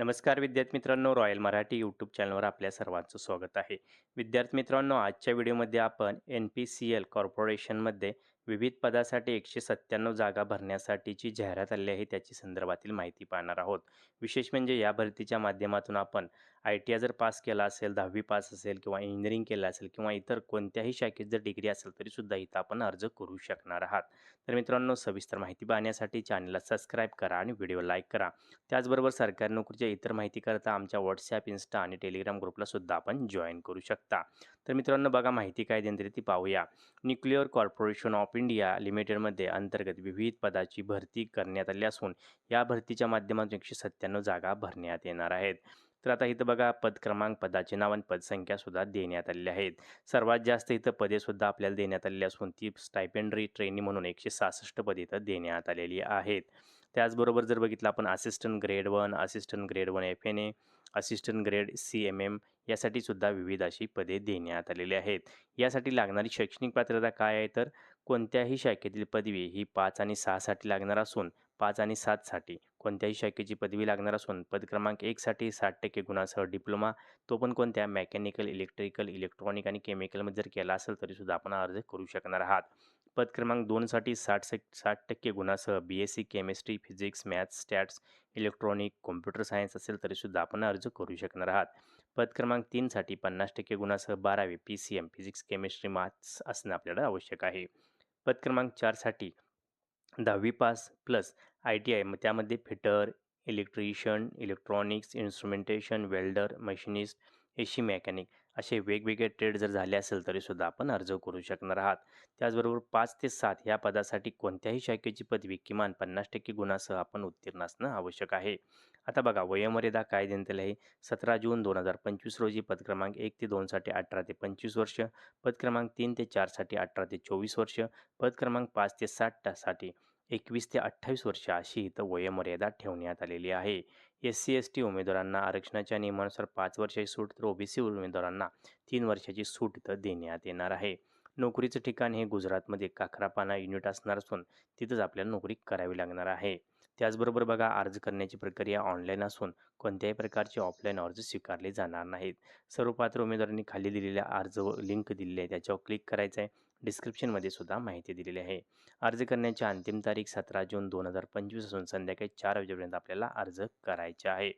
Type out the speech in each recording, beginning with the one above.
नमस्कार विद्यार्थी मित्रांनो रॉयल मराठी यूट्यूब चॅनलवर आपल्या सर्वांचं स्वागत आहे. विद्यार्थी मित्रांनो आजच्या व्हिडिओमध्ये आपण एन पी सी एल कॉर्पोरेशनमध्ये विविध पदासाठी एकशे सत्त्याण्णव जागा भरण्यासाठीची जाहिरात आली आहे त्याची संदर्भातील माहिती पाहणार आहोत. विशेष म्हणजे या भरतीच्या माध्यमातून आपण आय टी आय जर पास केला असेल दहावी पास असेल किंवा इंजिनिअरिंग केलं असेल किंवा इतर कोणत्याही शाखेत जर डिग्री असेल तरीसुद्धा इथं आपण अर्ज करू शकणार आहात. तर मित्रांनो सविस्तर माहिती पाहण्यासाठी चॅनलला सबस्क्राईब करा आणि व्हिडिओ लाईक करा. त्याचबरोबर सरकारी नोकरीच्या इतर माहिती करता आमच्या व्हॉट्सॲप इन्स्टा आणि टेलिग्राम ग्रुपला सुद्धा आपण जॉईन करू शकता. तर मित्रांनो बघा माहिती काय देणार ती पाहूया. न्यूक्लिअर कॉर्पोरेशन ऑफ इंडिया लिमिटेडमध्ये अंतर्गत विविध पदाची भरती करण्यात आली असून या भरतीच्या माध्यमातून एकशे सत्त्याण्णव जागा भरण्यात येणार आहेत. तर आता इथं बघा पद क्रमांक पदाचे नाव आणि पदसंख्या सुद्धा देण्यात आलेली आहेत. सर्वात जास्त इथं पदे सुद्धा आपल्याला देण्यात आलेली असून ती स्टायपेंडरी ट्रेनी म्हणून एकशे सहासष्ट पदे इथं देण्यात आलेली आहेत. त्याचबरोबर जर बघितलं आपण assistant grade one assistant grade one F N A assistant grade C M M यासाठी सुद्धा विविध अशी पदे देण्यात आलेली आहेत. यासाठी लागणारी शैक्षणिक पात्रता काय आहे? तर कोणत्याही शाखेतील पदवी ही पाच आणि सहासाठी लागणार असून पाच आणि सातसाठी कोणत्याही शाखेची पदवी लागणार असून पद क्रमांक एकसाठी साठ टक्के गुणासह डिप्लोमा तो पण कोणत्या मेकॅनिकल इलेक्ट्रिकल इलेक्ट्रॉनिक आणि केमिकलमध्ये जर केला असेल तरीसुद्धा आपण अर्ज करू शकणार आहात. पद क्रमांक दोनसाठी साठ से साठ टक्के गुणासह B S C chemistry physics maths stats electronic computer science असेल तरीसुद्धा आपण अर्ज करू शकणार आहात. पद क्रमांक तीनसाठी पन्नास टक्के गुणासह बारावी P C M physics chemistry maths असणं आपल्याला आवश्यक आहे. पद क्रमांक चारसाठी दहावी pass plus I T I मग त्यामध्ये fitter electrician electronics instrumentation welder machinist AC mechanic असे वेगवेगळे ट्रेड जर झाले असेल तरीसुद्धा आपण अर्ज करू शकणार आहात. त्याचबरोबर पाच ते सात ह्या पदासाठी कोणत्याही शाखेची पदवी किमान पन्नास टक्के गुणासह आपण उत्तीर्ण असणं आवश्यक आहे. आता बघा वयोमर्यादा काय देण्यात आली आहे. सतरा जून दोन हजार पंचवीस रोजी पदक्रमांक एक ते दोनसाठी अठरा ते पंचवीस वर्ष पदक्रमांक तीन ते चारसाठी अठरा ते चोवीस वर्ष पद क्रमांक पाच ते साठसाठी एकवीस ते अठ्ठावीस वर्ष अशी इथं वयोमर्यादा ठेवण्यात आलेली आहे. एस सी एस टी उमेदवारांना आरक्षणाच्या नियमानुसार पाच वर्षाची सूट तर ओबीसी उमेदवारांना तीन वर्षाची सूट इथं देण्यात येणार आहे. नोकरीचं ठिकाण हे गुजरातमध्ये काखरापाना युनिट असणार असून तिथंच आपल्याला नोकरी करावी लागणार आहे. त्याचबरोबर बघा अर्ज करण्याची प्रक्रिया ऑनलाईन असून कोणत्याही प्रकारचे ऑफलाईन अर्ज स्वीकारले जाणार नाहीत. सर्व पात्र उमेदवारांनी खाली दिलेल्या अर्ज लिंक दिलेली आहे त्याच्यावर क्लिक करायचं आहे डिस्क्रिप्शनमध्ये सुद्धा माहिती दिलेली आहे. अर्ज करण्याची अंतिम तारीख सतरा जून दोन हजार पंचवीस असून संध्याकाळी चार वाजेपर्यंत आपल्याला अर्ज करायचे आहे.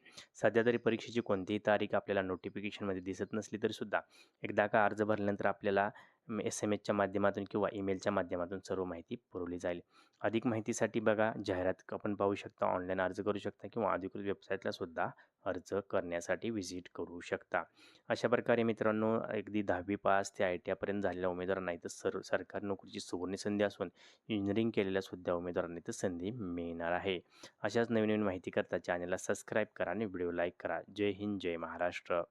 सध्या तरी परीक्षेची कोणतीही तारीख आपल्याला नोटिफिकेशनमध्ये दिसत नसली तरीसुद्धा एकदा का अर्ज भरल्यानंतर आपल्याला एस एम एसच्या माध्यमातून किंवा ईमेलच्या माध्यमातून सर्व माहिती पुरवली जाईल. अधिक माहितीसाठी बघा जाहिरात आपण पाहू शकता ऑनलाईन अर्ज करू शकता किंवा अधिकृत वेबसाईटला सुद्धा अर्ज करण्यासाठी व्हिजिट करू शकता. अशा प्रकारे मित्रांनो अगदी दहावी पास ते आय टी आयपर्यंत झालेल्या उमेदवारांना इथं सर सरकारी नोकरीची सुवर्ण संधी असून इंजिनिअरिंग केलेल्या सुद्धा उमेदवारांना इथं संधी मिळणार आहे. अशाच नवीन नवीन माहिती करता चॅनलला सबस्क्राईब करा आणि व्हिडिओ लाईक करा. जय हिंद जय महाराष्ट्र.